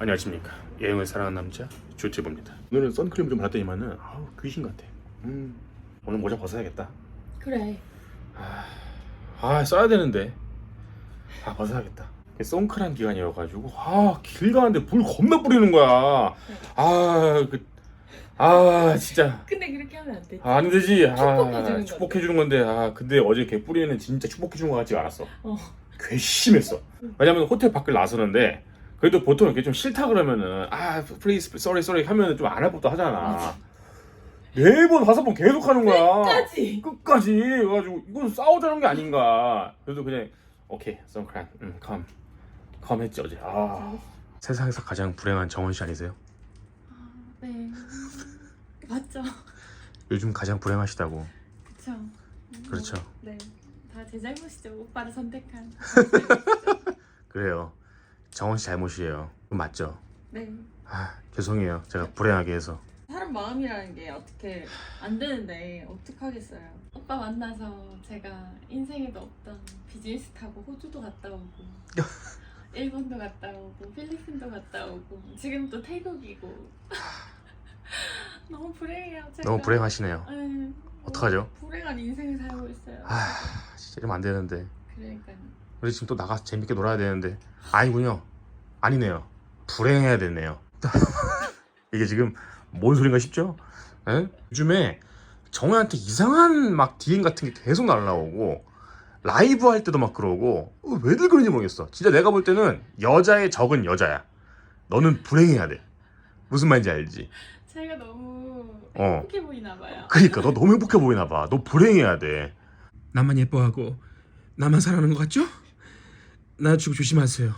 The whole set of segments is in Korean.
안녕하십니까. 여행을 사랑하는 남자 조티브입니다. 오늘은 선크림 좀 발랐더니만은 아우 귀신 같아. 음 오늘 모자 벗어야겠다. 그래. 아 써야 되는데. 아 벗어야겠다. 선크란 기간이어가지고 아길 가는데 불 겁나 뿌리는 거야. 아그 아 진짜. 근데 그렇게 하면 안 되지. 아, 안 되지. 아 축복해주는 축복해주는 건데. 아 근데 어제 걔 뿌리는 진짜 축복해주는 것 같지가 않았어. 어. 괘씸했어. 왜냐면 호텔 밖을 나서는데 그래도 보통 이렇게 좀 싫다 그러면은 아 플리즈 쏘리 쏘리 하면은 좀안할 법도 하잖아. 네 번 다섯 번 계속 하는 거야. 끝까지. 끝까지. 그래가지고 이건 싸우자는 게 아닌가. 그래도 그냥 오케이 선크란 음 컴 컴 했지 어제. 아 세상에서 가장 불행한 정원 씨 아니세요? 네. 맞죠. 요즘 가장 불행하시다고. 그쵸. 그렇죠. 네. 다 제 잘못이죠. 오빠를 선택한. 그래요. 정원 씨 잘못이에요. 맞죠? 네. 아 죄송해요. 제가 불행하게 해서. 사람 마음이라는 게 어떻게 안 되는데 어떡하겠어요. 오빠 만나서 제가 인생에도 없던 비즈니스 타고 호주도 갔다 오고 일본도 갔다 오고 필리핀도 갔다 오고 지금 또 태국이고 너무 불행해요. 제가. 너무 불행하시네요. 네, 어떡하죠? 불행한 인생을 살고 있어요. 아 진짜 이러면 안 되는데. 그러니까요. 우리 지금 또 나가서 재밌게 놀아야 되는데 아니군요 아니네요 불행해야 되네요 이게 지금 뭔 소린가 싶죠? 에? 요즘에 정우한테 이상한 막 DM 같은 게 계속 날라오고 라이브 할 때도 막 그러고 어, 왜들 그런지 모르겠어 진짜 내가 볼 때는 여자의 적은 여자야 너는 불행해야 돼 무슨 말인지 알지? 제가 너무 어. 행복해 보이나 봐요. 그러니까 너 너무 행복해 보이나 봐 너 불행해야 돼 나만 예뻐하고 나만 사랑하는 것 같죠? 나 주고 조심하세요.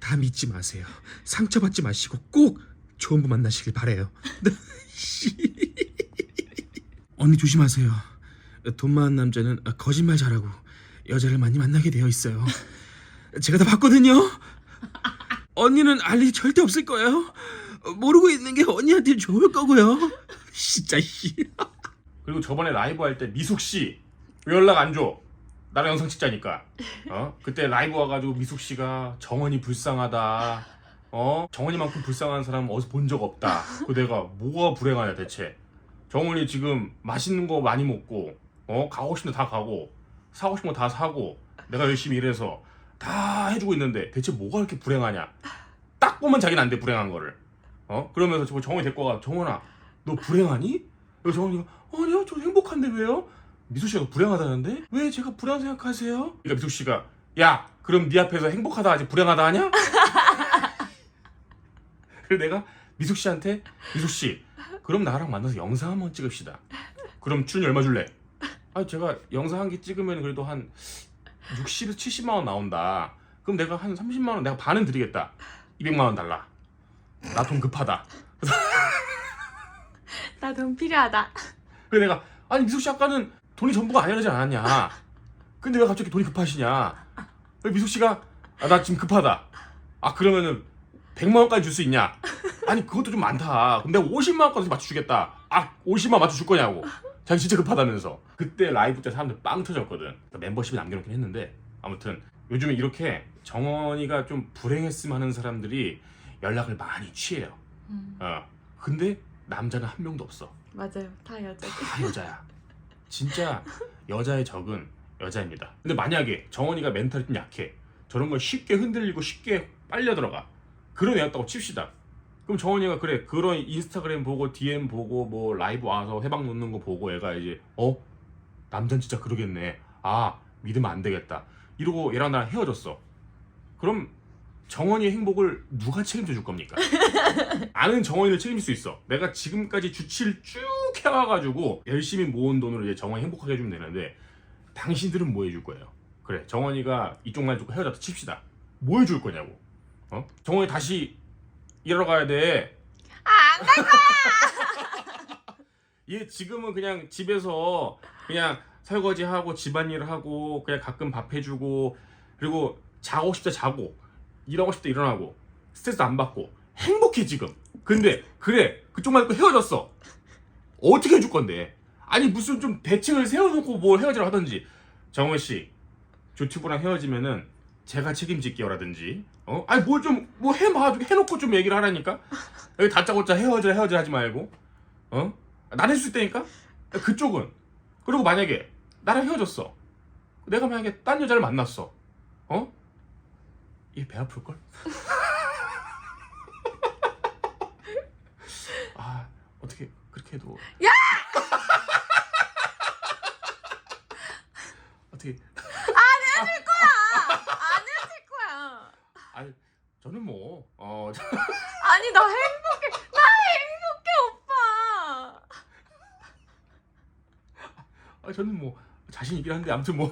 다 믿지 마세요. 상처받지 마시고 꼭 좋은 분 만나시길 바래요. 언니 조심하세요. 돈 많은 남자는 거짓말 잘하고 여자를 많이 만나게 되어 있어요. 제가 다 봤거든요. 언니는 알 일이 절대 없을 거예요. 모르고 있는 게 언니한테 좋을 거고요. 진짜 씨. 그리고 저번에 라이브 할 때 미숙 씨 왜 연락 안 줘? 나랑 영상 찍자니까. 어? 그때 라이브 와가지고 미숙 씨가 정원이 불쌍하다. 어? 정원이만큼 불쌍한 사람 어디서 본 적 없다. 그 내가 뭐가 불행하냐 대체. 정원이 지금 맛있는 거 많이 먹고, 어? 가고 싶은 데다 가고, 사고 싶은 거 다 사고, 내가 열심히 일해서 다 해주고 있는데 대체 뭐가 이렇게 불행하냐? 딱 보면 자기는 안 돼 불행한 거를. 어? 그러면서 저 정원이 데리고 가. 정원아, 너 불행하니? 정원이가 아니요, 저 행복한데 왜요? 미수 씨가 불행하다는데 왜 제가 불행한 생각하세요? 그러니까 미수 씨가 야 그럼 네 앞에서 행복하다 하지 불행하다 하냐? 그래서 내가 미숙 씨한테 미숙 씨 그럼 나랑 만나서 영상 한번 찍읍시다. 그럼 출연료 얼마 줄래? 아 제가 영상 한 개 찍으면 그래도 한 60에서 70만 원 나온다. 그럼 내가 한 30만 원 내가 반은 드리겠다. 200만 원 달라. 나 돈 급하다. 나 돈 필요하다. 그래 내가 아니 미숙 씨 아까는 돈이 전부가 아니라지 않았냐? 근데 왜 갑자기 돈이 급하시냐? 왜 미숙 씨가 아, 나 지금 급하다. 아 그러면은 100만 원까지 줄 수 있냐? 아니 그것도 좀 많다. 내가 50만 원까지 맞춰주겠다. 아 50만 원 맞춰줄 거냐고. 자기 진짜 급하다면서. 그때 라이브 때 사람들 빵 터졌거든. 그러니까 멤버십에 남겨놓긴 했는데 아무튼 요즘에 이렇게 정원이가 좀 불행했음 하는 사람들이 연락을 많이 취해요. 음, 어. 근데 남자는 한 명도 없어. 맞아요. 다 여자. 다 여자야. 진짜 여자의 적은 여자입니다. 근데 만약에 정원이가 멘탈이 좀 약해. 저런 걸 쉽게 흔들리고 쉽게 빨려 들어가. 그런 애였다고 칩시다. 그럼 정원이가 그래 그런 인스타그램 보고 DM 보고 뭐 라이브 와서 해방 놓는 거 보고 애가 이제 어 남자는 진짜 그러겠네. 아 믿으면 안 되겠다. 이러고 얘랑 나랑 헤어졌어. 그럼 정원이의 행복을 누가 책임져 줄 겁니까? 아는 정원이를 책임질 수 있어. 내가 지금까지 주치를 쭉 해와가지고 열심히 모은 돈으로 이제 정원이 행복하게 해주면 되는데 당신들은 뭐 해줄 거예요? 그래 정원이가 이쪽 말 듣고 헤어졌다 칩시다. 뭐 해줄 거냐고? 어? 정원이 다시 일하러 가야 돼. 안갈 얘 지금은 그냥 집에서 그냥 설거지 하고 집안일 하고 그냥 가끔 밥 해주고 그리고 자고 싶다 자고 일하고 싶다 일어나고 스트레스 안 받고 행복해 지금. 근데 그래 그쪽 말고 헤어졌어. 어떻게 해줄 건데? 아니 무슨 좀 대책을 세워놓고 뭐 헤어지라 하든지. 정원 씨, 조튜브랑 헤어지면은 제가 책임질게요라든지 어 아니 뭘 좀 뭐 해봐 해놓고 좀 얘기를 하라니까 여기 다짜고짜 헤어져 헤어져 하지 말고 어 나는 수 있다니까 그쪽은 그리고 만약에 나랑 헤어졌어 내가 만약에 딴 여자를 만났어 어? 얘배 아플 걸? 아 어떻게 그렇게 해도 야! 어떻게 안 해줄 거야. 아니 저는 뭐 어, 아니 나 행복해. 나 행복해 오빠. 아, 저는 뭐 자신 있긴 한데 아무튼 뭐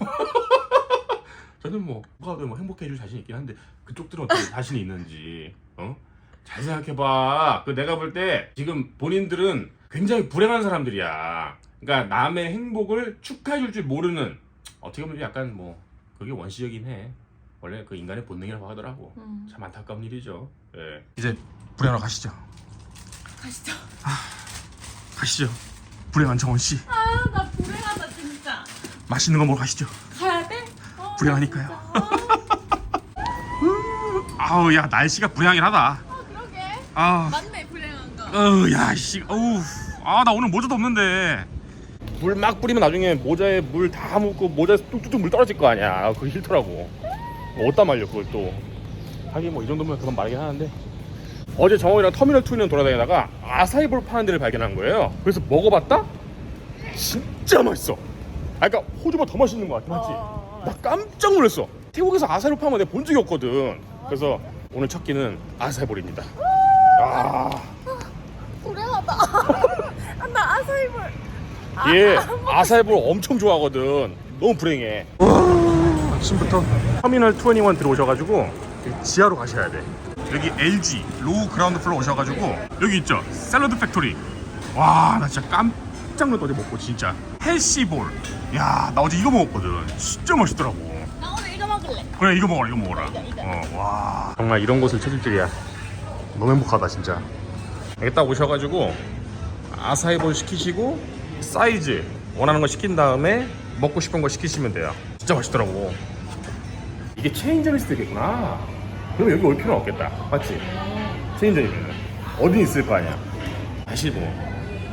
저는 뭐 누가 뭐 행복해 줄 자신 있긴 한데 그쪽들은 어떻게 자신이 있는지 어? 잘 생각해봐 그 내가 볼 때 지금 본인들은 굉장히 불행한 사람들이야 그러니까 남의 행복을 축하해 줄 줄 모르는 어떻게 보면 약간 뭐 그게 원시적인 해 원래 그 인간의 본능이라고 하더라고 음. 참 안타까운 일이죠 예. 이제 불행하러 가시죠. 가시죠. 가시죠. 불행한 정원 씨. 아 나 불행하다 진짜. 맛있는 거 먹으러 가시죠. 가야 돼? 어, 불행하니까요. 아우 야 날씨가 불행하긴 하다. 아 그러게. 아, 맞네 불행한 거. 어우 야 씨, 어우, 아나 오늘 모자도 없는데. 물 막 뿌리면 나중에 모자에 물 다 묻고 모자에 뚝뚝뚝 물 떨어질 거 아니야. 그거 싫더라고. 어디다 말려 그걸 또. 하긴 뭐 이 정도면 그건 말이긴 하는데. 어제 정원이랑 터미널 2는 돌아다니다가 아사이볼 파는 데를 발견한 거예요. 그래서 먹어봤다? 진짜 맛있어. 아 그러니까 호주보다 더 맛있는 거 같아, 맞지? 어, 나 깜짝 놀랐어. 태국에서 파는 거 내가 본 적이 없거든. 그래서 오늘 첫 끼는 아사이볼입니다. 아, 불행하다. 아, 나 아사이볼. 얘 아사이볼 엄청 좋아하거든. 너무 불행해. 아침부터 터미널 21 들어오셔가지고 지하로 가셔야 돼. 여기 LG 로우 그라운드 플로어 오셔가지고 여기 있죠 샐러드 팩토리. 와 나 진짜 깜짝 놀랐다 어제 먹고 진짜 헬시볼. 야 나 어제 이거 먹었거든. 진짜 맛있더라고. 나 오늘 이거 먹을래. 그래 이거 먹어라 이거 먹어라. 어, 와 정말 이런 곳을 찾을 줄이야. 너무 행복하다 진짜. 여기 딱 오셔가지고 아사이볼 시키시고 사이즈 원하는 거 시킨 다음에 먹고 싶은 거 시키시면 돼요. 진짜 맛있더라고. 이게 체인점일 수도 있겠구나. 그럼 여기 올 필요는 없겠다. 맞지? 체인점이면 어디 있을 거 아니야. 사실 뭐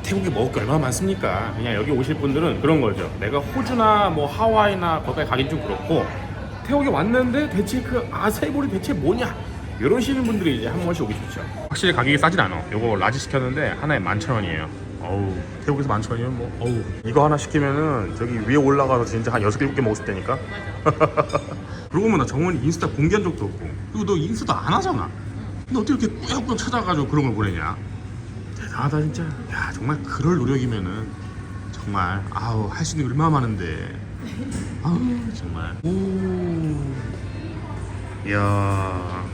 태국에 먹을 게 얼마나 많습니까? 그냥 여기 오실 분들은 그런 거죠. 내가 호주나 뭐 하와이나 거기까지 가긴 좀 그렇고 태국에 왔는데 대체 그 아사이볼이 대체 뭐냐? 이러시는 분들이 이제 한 번씩 오기 좋죠. 확실히 가격이 싸진 않아. 요거 라지 시켰는데 하나에 11,000원이에요. 어우, 태국에서 11,000원이면 뭐, 어우. 이거 하나 시키면은 저기 위에 올라가서 진짜 한 6, 7개 먹을 수 있다니까? 그러고 보면 나 정원이 인스타 공개한 적도 없고. 그리고 너 인스타도 안 하잖아. 근데 어떻게 이렇게 꾸역꾸역 찾아가지고 그런 걸 보내냐? 대단하다, 진짜. 야, 정말 그럴 노력이면은 정말, 아우, 할 수 있는 게 얼마나 많은데. 아우, 정말. 오. 이야.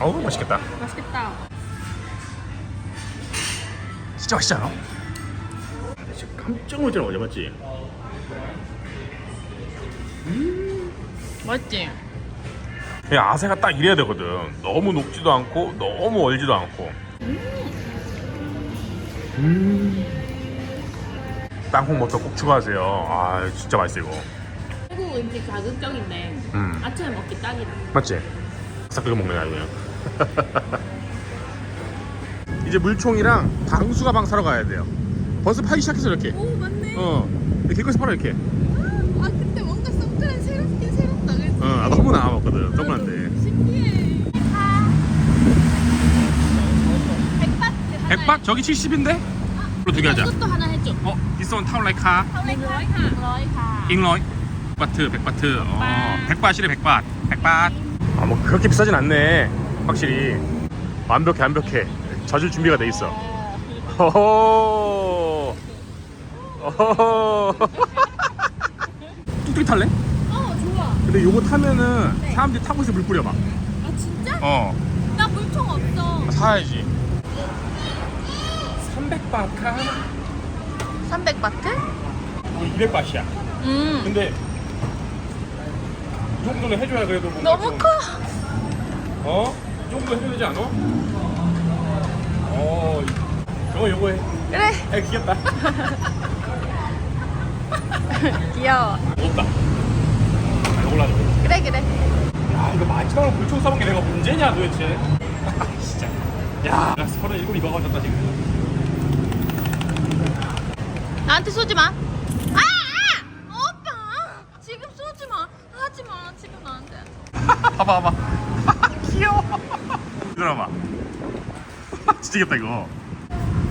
어우, 맛있겠다. 맛있겠다. 진짜 맛있지 않아? 진짜 깜짝 놀랐잖아, 어제 맞지? 맛있지? 야, 아세가 딱 이래야 되거든. 너무 녹지도 않고, 너무 얼지도 않고. 음. 땅콩 버터 꼭 추가하세요. 아, 진짜 맛있어, 이거. 태국 음식 자극적인데 음. 아침에 먹기 딱이다. 맞지? 싹 끓여 아주 그냥 이제 물총이랑 방수 가방 사러 가야 돼요 벌써 파기 시작했어 이렇게 오 맞네. 어 길거리에서 팔아 이렇게 아 근데 뭔가 선크림 새롭긴 새롭다 그치? 어 나도 한 번도 안 와봤거든 동그란데 백박 저기 70인데? 로 두 개 하자. 그것도 하나 해줘. 어, this one town like 백바트, 백바트. 어, 100바트래, 100바. 아, 뭐 그렇게 비싸진 않네. 확실히. 완벽해, 완벽해. 젖을 준비가 돼 있어. 호호. 호호. 뚝뚝 탈래? 어 좋아. 근데 요거 타면은 네. 사람들이 타고 있어 물 뿌려 막. 아 진짜? 어. 나 물총 없어. 사야지. 300바카 300바트? 200바시야 음. 근데 이 정도는 해줘야 그래도 뭔가 너무 좀- 커. 어? 이 정도 해줘야 되지 않아? 어 저거 요거 해 그래. 야 귀엽다 귀여워. 무겁다 아, 요걸로 하자 그래 그래. 아 이거 마지막으로 물총 쏴본 게 내가 문제냐 도대체 진짜 야 서른일곱 이거 가졌다 지금 나한테 쏘지 마. 아! 아! 오빠! 지금 쏘지 마. 하지 마. 지금 나한테. 봐봐 봐봐 귀여워 들어봐 진짜 귀엽다 이거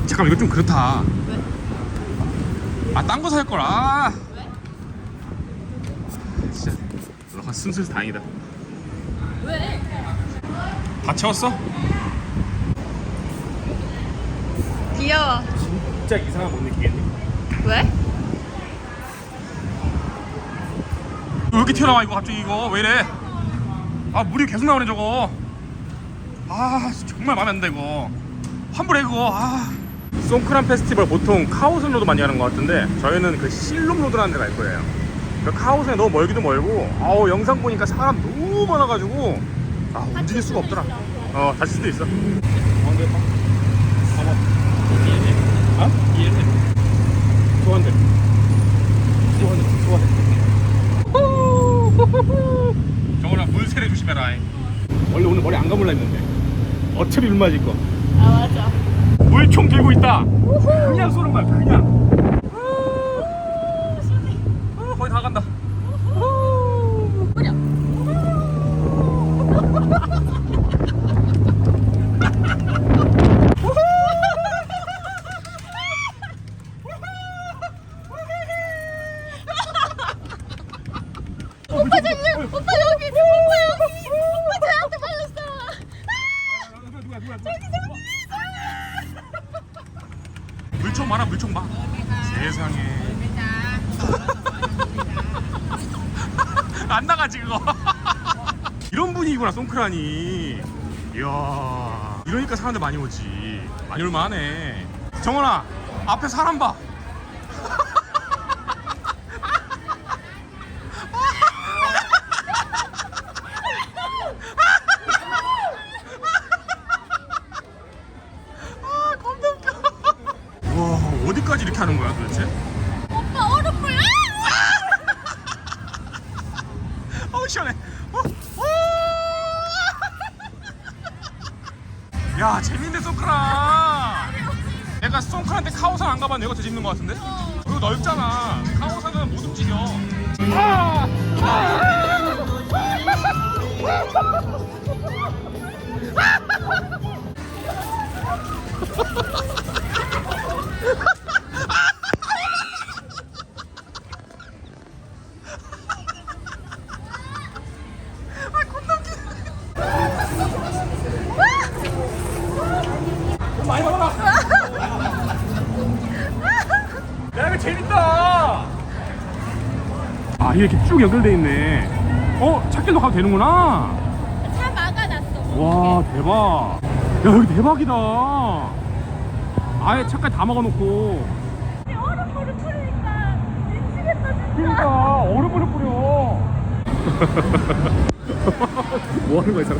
잠깐만 이거 좀 그렇다 왜? 아 딴 거 살 걸 아 왜? 진짜 너가 순수해서 다행이다 왜? 다 채웠어? 귀여워. 진짜 이상한 못 느끼겠네 왜? 왜 이렇게 튀어나와 이거 갑자기 이거? 왜 이래? 아 물이 계속 나오네 저거. 아 정말 마음에 안 든다 이거. 환불해 그거. 아. 송크란 페스티벌 보통 카오슨 로드 많이 하는 것 같은데 저희는 그 실룸 로드라는 데 갈 거예요. 그 카오슨에 너무 멀기도 멀고 아우 영상 보니까 사람 너무 많아가지고. 아 움직일 수가 없더라. 어. 다칠 수도 있어. 어? 정원아 물 세례 조심해라 원래 오늘 머리 안 감을라 했는데. 어차피 물 맞을 거. 아 맞아. 물총 들고 있다. 그냥 쏘는 거야 그냥 어, 거의 다 간다 뿌려. 오빠 잠깐. 오빠 여기. 오빠 여기. 오빠 저한테 발랐어. 누가 누가 누가 물총 많아 물총 봐 세상에 안 나가지 그거 이런 송크라니 이야 이러니까 사람들 많이 오지. 많이 올만하네. 정원아 앞에 사람 봐. 아와 어디까지 이렇게 하는 거야 도대체 더 재밌는 거 같은데? 아 이렇게 쭉 연결돼 있네. 어 찾길로 가도 되는구나. 차 막아놨어. 와 대박. 야 여기 대박이다. 아예 차까지 다 먹어놓고. 얼음 물을 뿌리니까 미치겠다 진짜. 그러니까 얼음 물을 뿌려. 뭐 하는 거야 이 사람?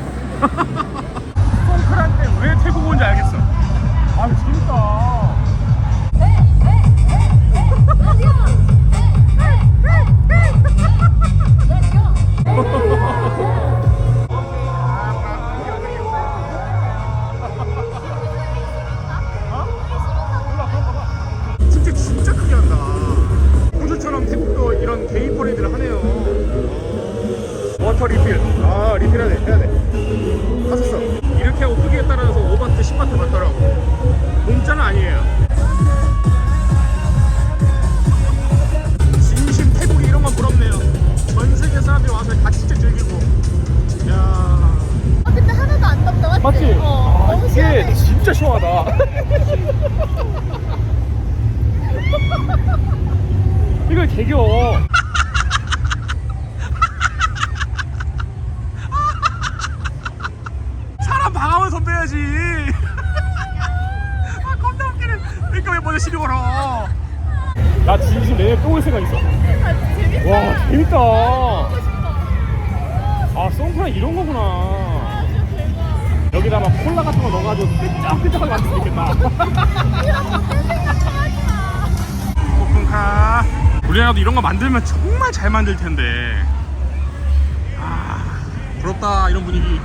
송크란테 왜 태국 온지 알겠어. 아 재밌다 진짜 진짜 크게 한다. 호주처럼 태국도 이런 개인 퍼레이드를 하네요. 워터 리필. 아 리필 해야 돼 해야 돼. 하셨어. 이렇게 하고 크기에 따라서 5바트 10바트 받더라고. 공짜는 아니에요 거 만들면 정말 잘 만들 텐데. 아 부럽다 이런 분위기.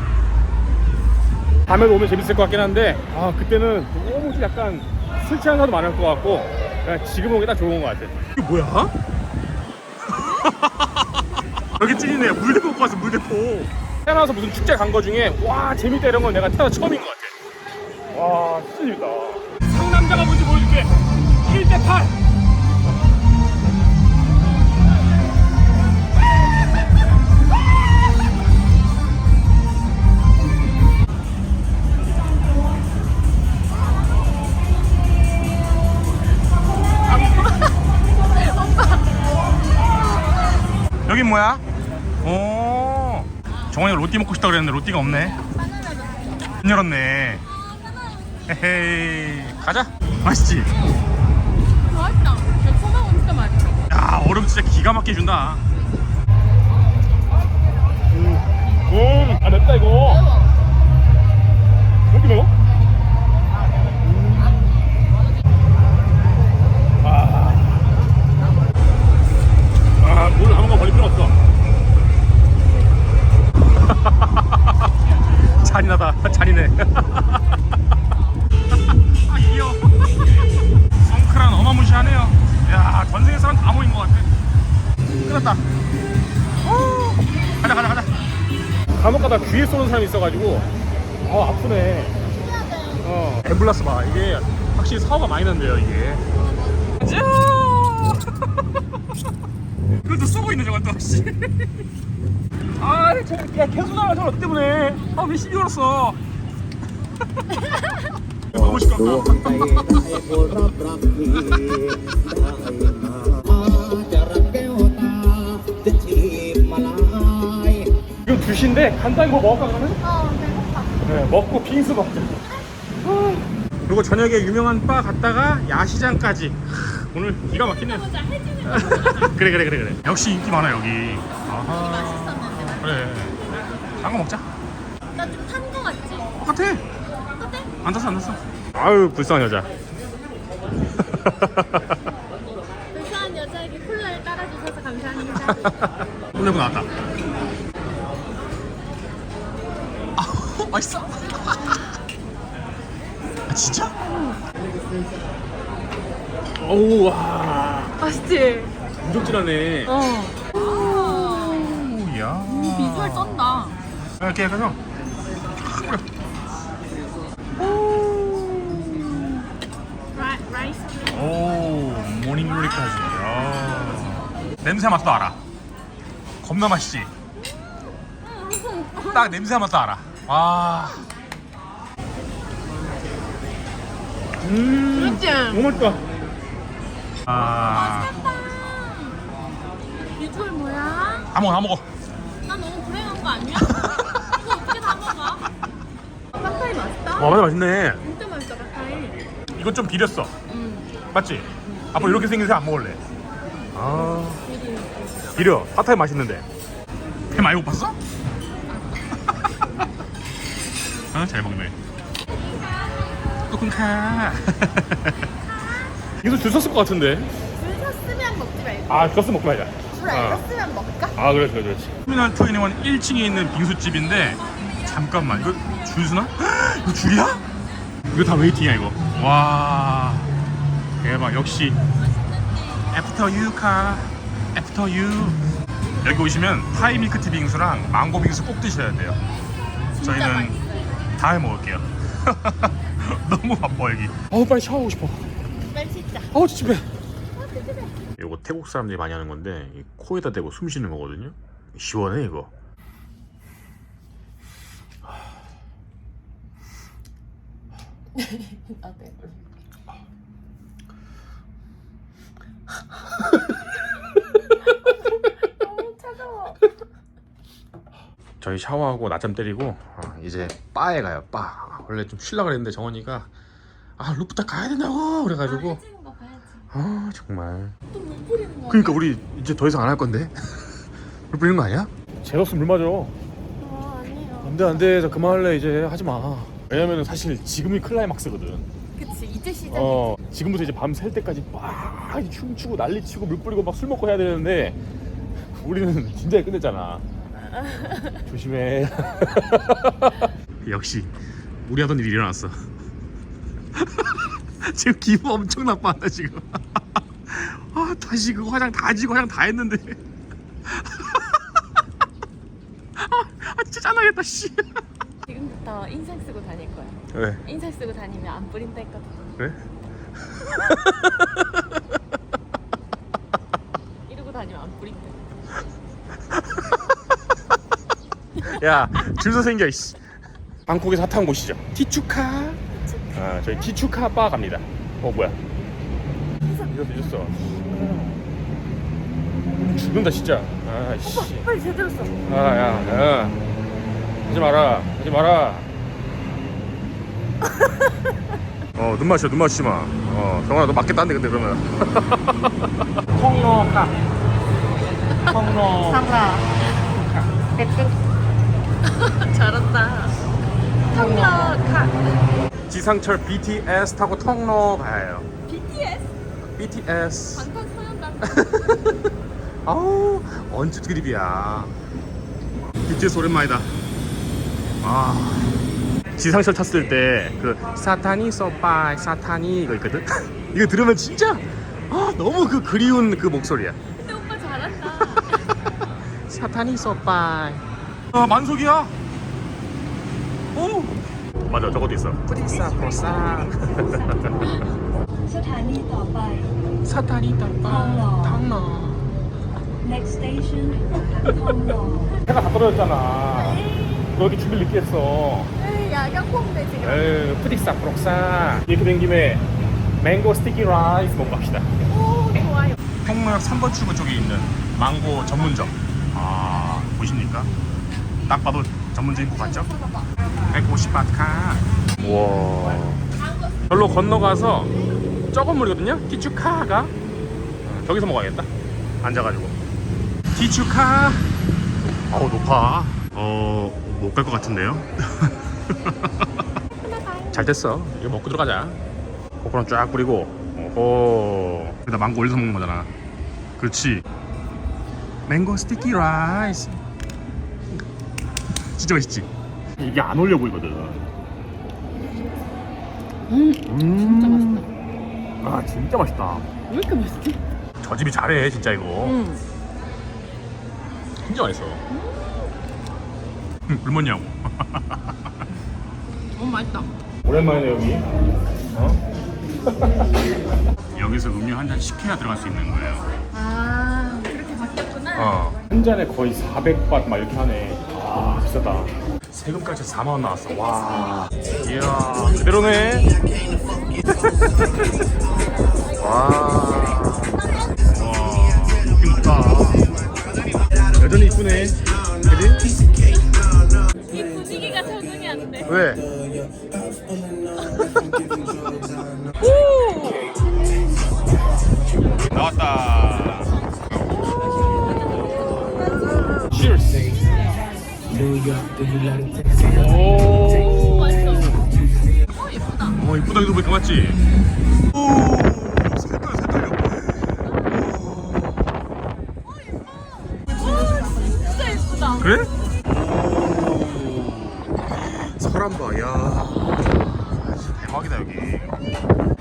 밤에 오면 재밌을 것 같긴 한데 아 그때는 너무 좀 약간 술 취한 사도 많을 것 같고 그냥 지금 오기 딱 좋은 것 같아 이게 뭐야? 여기 찐이네 물대포 먹고 왔어 물대포. 태어나서 무슨 축제 간 거 중에 와 재밌다 이런 건 내가 태어나 처음인 것 같아. 와 진짜 재밌다. 상남자가 뭔지 보여줄게. 1대8 뭐야? 오 정원이가 로띠 먹고 싶다 그랬는데 로띠가 없네 문 열었네 헤헤이 가자 맛있지? 맛있다. 소방은 진짜 맛있어. 야 얼음 진짜 기가 막히게 준다 있어가지고, 아, 아프네. 어, 앰뷸런스 봐. 이게 확실히 사고가 많이 난대요, 이게. 그것도 쏘고 있는 또 씨. 아, 저, 야, 계속 나가 저너 때문에. 아, 왜 시비 걸었어? 너무 시끄럽다. 2시인데 간단히 뭐 먹을까 그러면? 어, 배고파. 네, 먹고 빙수 먹자. 그리고 저녁에 유명한 바 갔다가 야시장까지. 크, 오늘 기가 막히네. 보자, 해주는 그래 그래 그래 그래. 역시 인기 많아 여기. 아하. 맛있었는데. 맛있- 그래. 딴거 먹자. 나 좀 탄 거 같지? 똑같아. 어때? 안 탔어 안 탔어. 아유 불쌍한 여자. 불쌍한 여자에게 콜라를 따라주셔서 감사합니다. 콜레브 나왔다. 맛있어? 아, 진짜? 어우, 와. 맛있지? 무적질하네. 어. 오, 야. 비주얼 쩐다. 이렇게 해서. 라, 라이스. 오, 모닝글리까지. 야. 냄새 맛도 알아. 겁나 맛있지? 딱 냄새 맛도 알아. 와. 음. 그렇지? 너무 맛있다. 아. 비주얼 뭐야? 다 먹어, 다 먹어. 나 너무 불행한 거 아니야? 이거 어떻게 다 먹어? 파파이 맛있다? 와, 맞아, 맛있네. 진짜 맛있다, 파파이. 이거 좀 비렸어. 음. 맞지? 앞으로 이렇게 생긴 새안 먹을래. 아. 비려. 파타이 맛있는데. 배 많이 고팠어? 아, 잘 먹네. 또kun카. 이거 줄 섰을 것 같은데. 줄 섰으면 먹지 말고. 아, 줬으면 먹고 말자. 줄? 아, 그래, 그래, 그렇지. 터미널 2인원 1층에 있는 빙수집인데 잠깐만, 이거 줄 서나? 이거 줄이야? 이거 다 웨이팅이야, 이거. 와, 대박. 역시 애프터 유카, 애프터 유. 여기 오시면 파이 밀크 티 빙수랑 망고 빙수 꼭 드셔야 돼요. 저희는. 다음에 먹을게요. 너무 바빠 여기. 어우 빨리 샤워하고 싶어. 빨리 씻자. 어우 찝찝해. 이거 태국 사람들이 많이 하는 건데 이 코에다 대고 숨 쉬는 거거든요. 시원해 이거. 아, 네 차가워. 저희 샤워하고 낮잠 때리고 아, 이제 바에 가요. 바. 원래 좀 쉬려 그랬는데 정원이가 아 루프탑 가야 된다고 그래가지고 봐야지. 아 정말. 또물 뿌리는 거. 그러니까 우리 이제 더 이상 안 할 건데. 물 뿌리는 거 아니야? 재웠으 물 맞아. 아, 아니에요. 안돼 안돼 저 그만할래 이제 하지 마. 왜냐면은 사실 지금이 클라이막스거든. 그치, 이제 시작. 어 지금부터 이제 밤샐 때까지 막 춤추고 난리치고 물 뿌리고 막 술 먹고 해야 되는데 우리는 진작에 끝냈잖아. 조심해. 역시 무리하던 일이 일어났어. 지금 기분 엄청 나빠한다 지금. 아 다시 그 화장 다 지고 화장 다 했는데. 아, 아 진짜 짠하겠다 씨. 지금부터 인상 쓰고 다닐 거야. 왜? 인상 쓰고 다니면 안 뿌린다 했거든. 그래? 이러고 다니면 안 뿌린다. 야, 줄서 생겨 이씨. 방콕에서 핫한 곳이죠. 티추카. 아, 저희 티추카 바 갑니다. 어, 뭐야? 늦었어, 늦었어. 죽는다 진짜. 아, 씨. 빨리 제대로 써. 아, 야, 야. 하지 마라. 하지 마라. 어, 눈 마셔, 눈 마시지 마. 어, 정원아, 너 맞겠다는데, 근데 그러면. 통로카. 통로. 상가. 잘한다. 통로카. 지상철 BTS 타고 통로 가요. BTS BTS. 방탄소년단. 아우 언제 드립이야. BTS 오랜만이다. 아 지상철 탔을 때 그 사탄이 소빠이 사탄이 이거 있거든. 이거 들으면 진짜 아 너무 그 그리운 그 목소리야. 근데 오빠 잘한다. 사탄이 소빠이. 아 만석이야. 맞아 저것도 있어 프리사 프로상 스타니 더바이 사탄이 땅빵 당나 Next station, Hongdae. 해가 다 떨어졌잖아 너 여기 준비를 늦게 했어 야경 폼대 지금. 에휴 프릭사 프록사 이렇게 된 김에 망고 스티키 라이스 먹고 갑시다 오 좋아요. 평락 3번 출구 쪽에 있는 망고 전문점 아 보십니까? 딱 봐도 전문점인 것 같죠? 150바트 카. 우와. 절로 건너가서 적은 물이거든요? 티추카가. 어, 저기서 먹어야겠다. 앉아가지고. 티추카. 어우, 높아. 어, 못 갈 것 같은데요? 잘 됐어. 이거 먹고 들어가자. 코코넛 쫙 뿌리고. 오호. 여기다 망고 올려서 먹는 거잖아. 그렇지. 맹고 스티키 라이스. 진짜 맛있지? 이게 안 올려 보이거든. 음, 진짜 맛있다. 아, 진짜 맛있다. 왜 이렇게 맛있지? 저 집이 잘해, 진짜 이거. 응. 진짜 맛있어. 응, 굶었냐고. 너무 맛있다. 오랜만이네 여기. 어? 여기서 음료 한 잔 시켜야 들어갈 수 있는 거예요. 아, 그렇게 바뀌었구나. 어. 한 잔에 거의 400밭 막 이렇게 하네. 아 비싸다. 세금까지 4만 원 나왔어. 와. 이야 그대로네. 와. 와. 느낌 좋다. 여전히 이쁘네. 그지? 이 분위기가 적응이 안 돼. 왜? 오. 어, 예쁘다. 어 이쁘다 이거 보니까 맞지? 오. 색깔 색깔. 진짜 예쁘다. 그래? 사람 봐, 야. 대박이다 여기.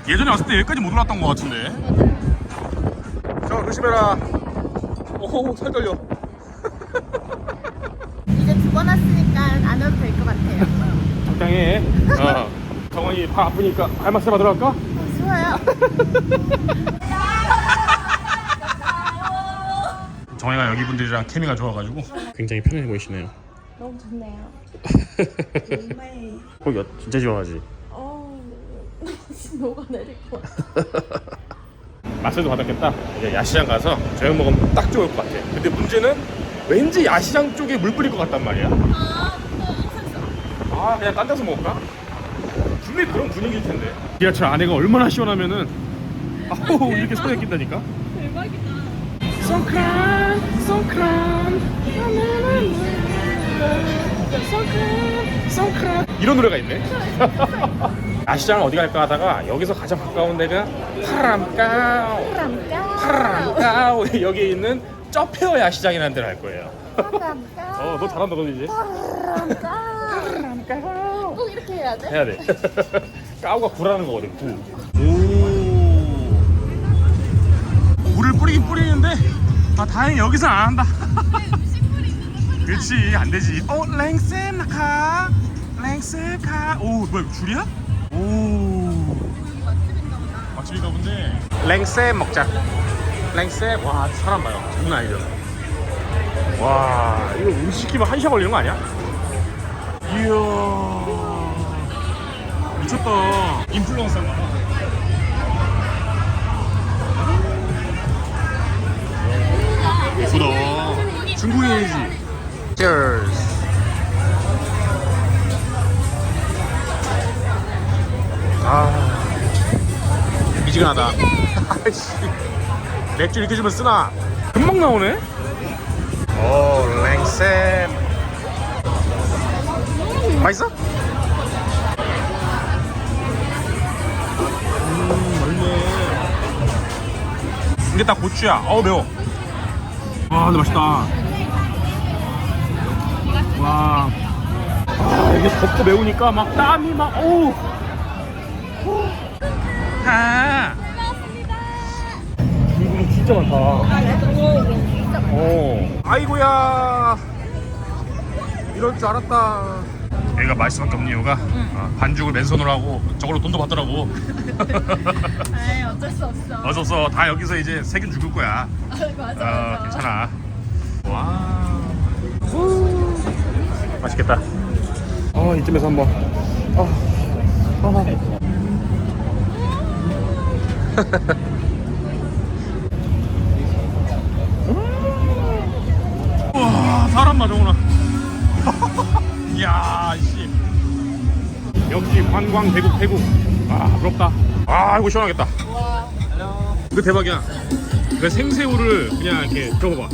예전에 왔을 때 여기까지 못 올랐던 것 같은데. 자 조심해라. 오, 살 떨려. 이제 두 번 왔으니까 안 와도 될 것 같아요. 적당해. 어. 정원이 발 아프니까 알마스마 들어갈까? 좋아요. 정원이가 여기 분들이랑 케미가 좋아가지고 굉장히 편해 보이시네요. 너무 좋네요. 거기 어- 진짜 좋아하지. 어, 녹아내릴 것 같아. 마사지도 받았겠다. 이제 야시장 가서 저녁 먹으면 딱 좋을 것 같아. 근데 문제는 왠지 야시장 쪽에 물 뿌릴 것 같단 말이야. 아. 아 그냥 딴 데서 먹을까? 분명히 그런 분위기일 텐데. 지하철 안에가 얼마나 시원하면은 아우 이렇게 손에 낀다니까. 대박이다. 송크란 송크란 송크란 송크란 이런 노래가 있네. 야시장을 어디 갈까 하다가 여기서 가장 가까운 데가 파람까오 파람까오 여기에 있는 쩌페어 야시장이라는 데를 갈 거예요. 어, 너 잘한다 너 이제. 꼭 이렇게 해야 돼? 해야 돼. 까우가 구라는 거거든. 구. 오. 물을 뿌리긴 뿌리는데 아 다행히 여기서 안 한다. 그렇지 안 되지. 어. 랭쌤 가. 오 뭐야 줄이야? 오. 맛집인가 본데. 랭쌤 먹자. 랭쌤 와 사람 봐요. 장난 아니죠. 와 이거 음식 시키면 한 시간 걸리는 거 아니야? 이야 미쳤다. 인플루언서인가 봐. 예쁘다. 중국인이지. Cheers. 아. 미지근하다. 아이씨. 맥주 이렇게 주면 쓰나? 금방 나오네? 오 랭쌤. 맛있어? 이게 딱 고추야. 어우 매워. 와 근데 맛있다. 와. 아 이게 덥고 매우니까 막 땀이 막 어우. 아. 중국은 진짜 많다. 어. 아이고야. 이럴 줄 알았다. 여기가 맛있을 수밖에 없는 이유가 어, 반죽을 맨손으로 하고 저걸로 돈도 받더라고. 에이 어쩔 수 없어 어서 어서 다 여기서 이제 세균 죽을 거야. 아, 맞아 어, 맞아 괜찮아. 와. 후. 맛있겠다. 어, 이쯤에서 한번. 어. 어. 와, 사람 마저구나. 이야, 씨. 역시 관광 대국 태국. 아, 부럽다. 아, 이거 시원하겠다. 이거 대박이야. 그 생새우를 그냥 이렇게 들어봐.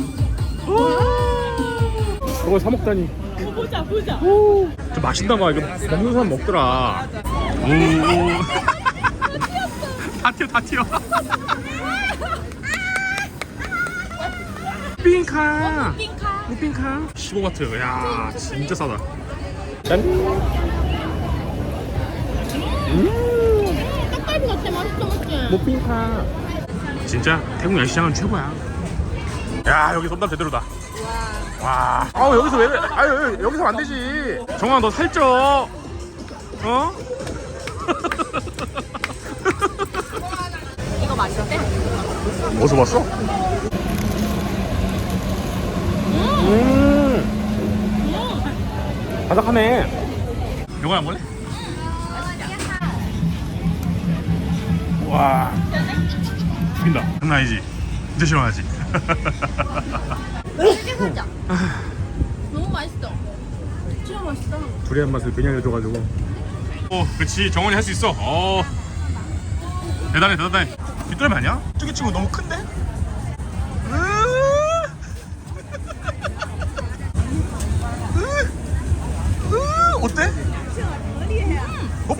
저걸 사 먹다니. 보자 보자 좀 맛있나 봐. 이거 먹는 사람 먹더라. 오. 다 튀어, 다 튀어. 삥카. 핑카 무빙카 15바트. 야, 진짜 싸다. 짠. 떡갈비 같아 맛있어 맛있어 무빙카. 진짜 태국 야시장은 최고야. 야, 여기 솜담 제대로다. 와. 아, 여기서 왜? 아, 여기, 여기서 안 되지. 정아, 너 살쪄. 어? 이거 맛있대? 어디서 봤어? 음. 바삭하네. 이거 안 볼래? 와. 죽인다. 장난 아니지? 진짜 시원하지? 세개 사자 너무 맛있어 진짜 맛있어 두리안 맛을 그냥 해줘가지고. 오, 그렇지. 정원이 할 수 있어. 어. 대단해, 대단해. 뒷덜미 아니야? 저기 친구 너무 큰데?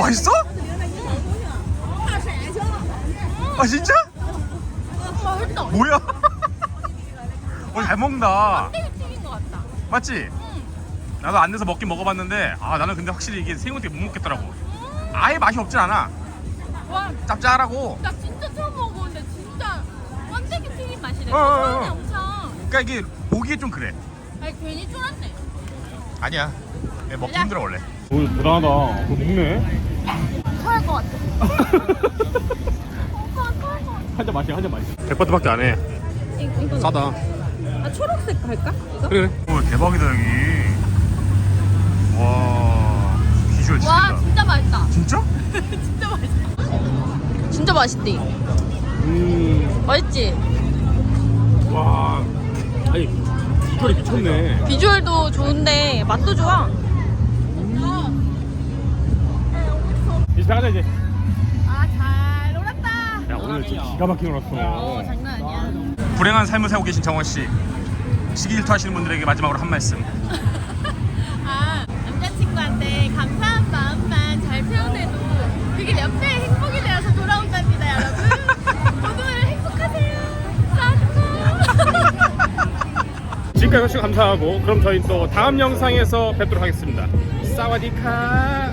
맛있어? 아 진짜? 맛있다 뭐야? 어잘 먹는다. 되게 튀긴 것 같다 맞지? 나도 안 돼서 먹긴 먹어봤는데 아 나는 근데 확실히 이게 생우튀 못 먹겠더라고. 아예 맛이 없진 않아. 와 짭짤하고. 나 진짜 처음 먹어보는데 진짜 번데기 튀긴 맛이래 어, 어, 어. 엄청 그러니까 이게 보기에 좀 그래. 아니 괜히 쫄았네 아니야. 네, 먹기 야. 힘들어 원래. 오 대단하다. 그거 먹네. 토할 것 같아 오빠 토할 것 같아 한잔 마시, 한잔 마시. 100바트밖에 안 해. 싸다. 아 초록색 갈까? 이거? 그래 그래. 오 대박이다 여기. 와 비주얼 와 진짜. 진짜 맛있다 진짜? 진짜 맛있다 진짜 맛있대 음. 맛있지? 와. 아니 비주얼이 미쳤네. 비주얼도 좋은데 맛도 좋아 가자 이제. 아잘 놀았다 야 오늘 진짜 기가 막히게 놀았어. 어 장난 아니야 불행한 삶을 살고 계신 정원 씨. 시기 질투하시는 분들에게 마지막으로 한 말씀. 아 남자친구한테 감사한 마음만 잘 표현해도 그게 몇 배의 행복이 되어서 돌아온답니다 여러분 모두 행복하세요 사고 지금 지금까지 시청 감사하고 그럼 저희 또 다음 영상에서 뵙도록 하겠습니다. 사와디카.